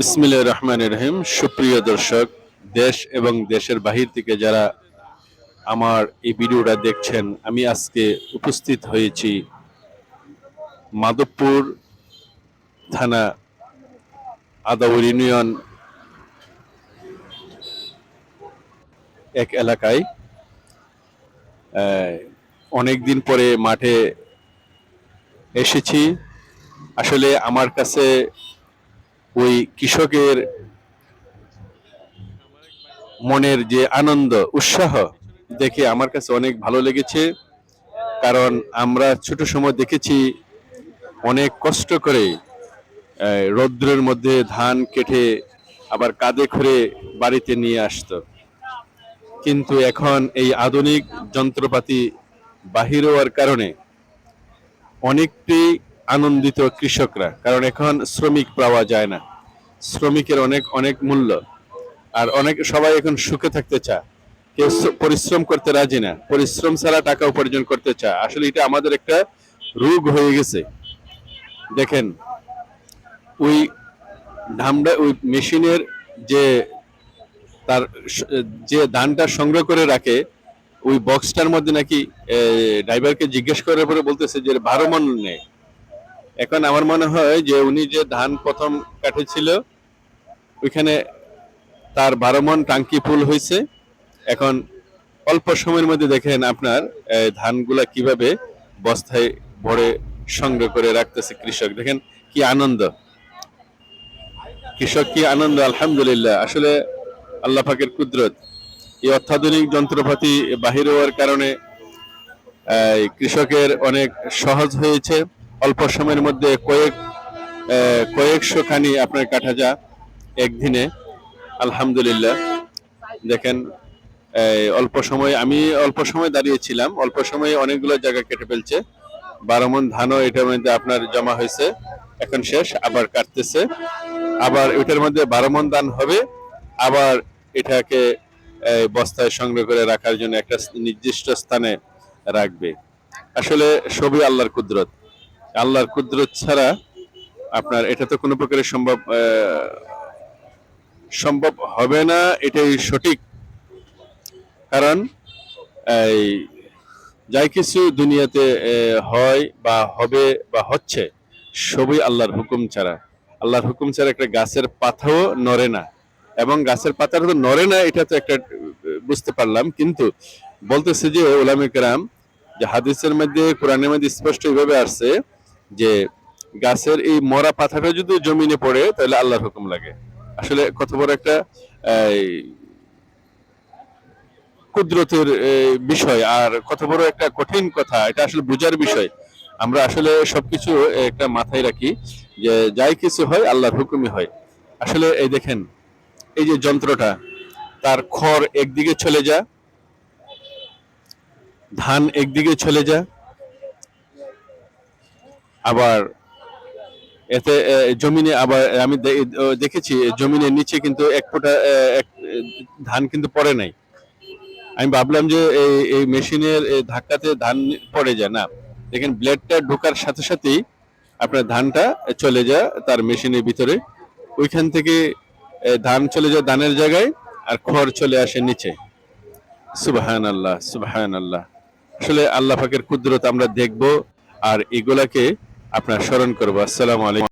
বিসমিল্লাহ রহমান রহিম। সুপ্রিয় দর্শক, দেশ এবং দেশের বাহির থেকে যারা আমার এই ভিডিওটা দেখছেন, আমি আজকে উপস্থিত হয়েছি মাধবপুর থানা আদাউর ইউনিয়ন এক এলাকায়। অনেক দিন পরে মাঠে এসেছি। আসলে আমার কাছে ওই কৃষকের মনের যে আনন্দ, উৎসাহ দেখে আমার কাছে অনেক ভালো লেগেছে। কারণ আমরা ছোট সময় দেখেছি অনেক কষ্ট করে রৌদ্রের মধ্যে ধান কেটে আবার কাঁধে করে বাড়িতে নিয়ে আসতো। কিন্তু এখন এই আধুনিক যন্ত্রপাতি বাহির হওয়ার কারণে অনেকটি আনন্দিত কৃষকরা, কারণ এখন শ্রমিক পাওয়া যায় না। শ্রমিকের অনেক অনেক মূল্য, আর অনেক, সবাই এখন সুখে থাকতে চায়। কেউ পরিশ্রম করতে রাজি না। পরিশ্রম ছাড়া টাকা উপার্জন করতে চায়। আসলে এটা আমাদের একটা রোগ হয়ে গেছে। দেখেন, ওই ধামটা ওই মেশিনের যে তার যে ধানটা সংগ্রহ করে রাখে, ওই বক্সটার মধ্যে নাকি ড্রাইভারকে জিজ্ঞেস করার পরে বলতেছে যে, বারো মন নেই। এখন আমার মনে হয় যে উনি যে ধান প্রথম কাটেছিল ওইখানে তার বারো মন টাঙ্কি ফুল হয়েছে। এখন অল্প সময়ের মধ্যে দেখেন আপনার ধানগুলা কীভাবে বস্তায় ভরে সংগ্রহ করে রাখতেছে কৃষক। দেখেন কি আনন্দ। কৃষক কি আনন্দ, আলহামদুলিল্লাহ। আসলে আল্লাহ পাকের কুদরত। এই অত্যাধুনিক যন্ত্রপাতি বাহির হওয়ার কারণে কৃষকের অনেক সহজ হয়েছে। অল্প সময়ের মধ্যে কয়েক কয়েকশো খানি আপনার কাটা যা একদিনে, আলহামদুলিল্লাহ। দেখেন অল্প সময়, আমি অল্প সময় দাঁড়িয়েছিলাম, অল্প সময়ে অনেকগুলো জায়গা কেটে ফেলছে। বারো মন ধানও এটার মধ্যে আপনার জমা হয়েছে, এখন শেষ, আবার কাটতেছে। আবার এটার মধ্যে বারো মন ধান হবে, আবার এটাকে বস্তায় সংগ্রহ করে রাখার জন্য একটা নির্দিষ্ট স্থানে রাখবে। আসলে সবই আল্লাহর কুদরত। আল্লাহর কুদরত ছাড়া আপনার এটা তো কোনো প্রকারে সম্ভব সম্ভব হবে না, এটাই সঠিক। কারণ, এই যাই কিছু দুনিয়াতে হয় বা হবে বা হচ্ছে, সবই আল্লাহর হুকুম ছাড়া। আল্লাহর হুকুম ছাড়া একটা গাছের পাতাও নড়ে না। এবং গাছের পাতাটা তো নড়ে না, এটা তো একটা, বুঝতে পারলাম। কিন্তু বলতেছে যে ওলামে কেরাম, যে হাদিসের মধ্যে, কোরআনের মধ্যে স্পষ্ট এইভাবে আসছে যে গাছের এই মরা পাতাটা যদি জমিনে পড়ে, তাহলে আল্লাহর হুকুম লাগে। আসলে কত বড় একটা কুদরতের বিষয়, আর কত বড় একটা কঠিন কথা, এটা আসলে বোঝার বিষয়। আমরা আসলে সবকিছু একটা মাথায় রাখি যে যাই কিছু হয়, আল্লাহর হুকুমই হয়। আসলে এই দেখেন, এই যে যন্ত্রটা, তার খড় একদিকে চলে যা, ধান একদিকে চলে যা আবার এতে জমিনে আবার আমি দেখেছি জমিনের নিচে কিন্তু এক ফোঁটা ধান কিন্তু পড়ে নাই। আমি ভাবলাম যে এই এই মেশিনের ধাক্কাতে ধান পড়ে যায় না। দেখেন ব্লেডটা ঢোকার সাথে সাথেই আপনার ধানটা চলে যায় তার মেশিনের ভিতরে। ওইখান থেকে ধান চলে যায় ধানের জায়গায়, আর খড় চলে আসে নিচে। সুবাহান আল্লাহ সুবাহান আল্লাহ আসলে আল্লাহ পাকের কুদরত আমরা দেখব, আর এগুলাকে আপনার স্মরণ করব। আসসালামু আলাইকুম।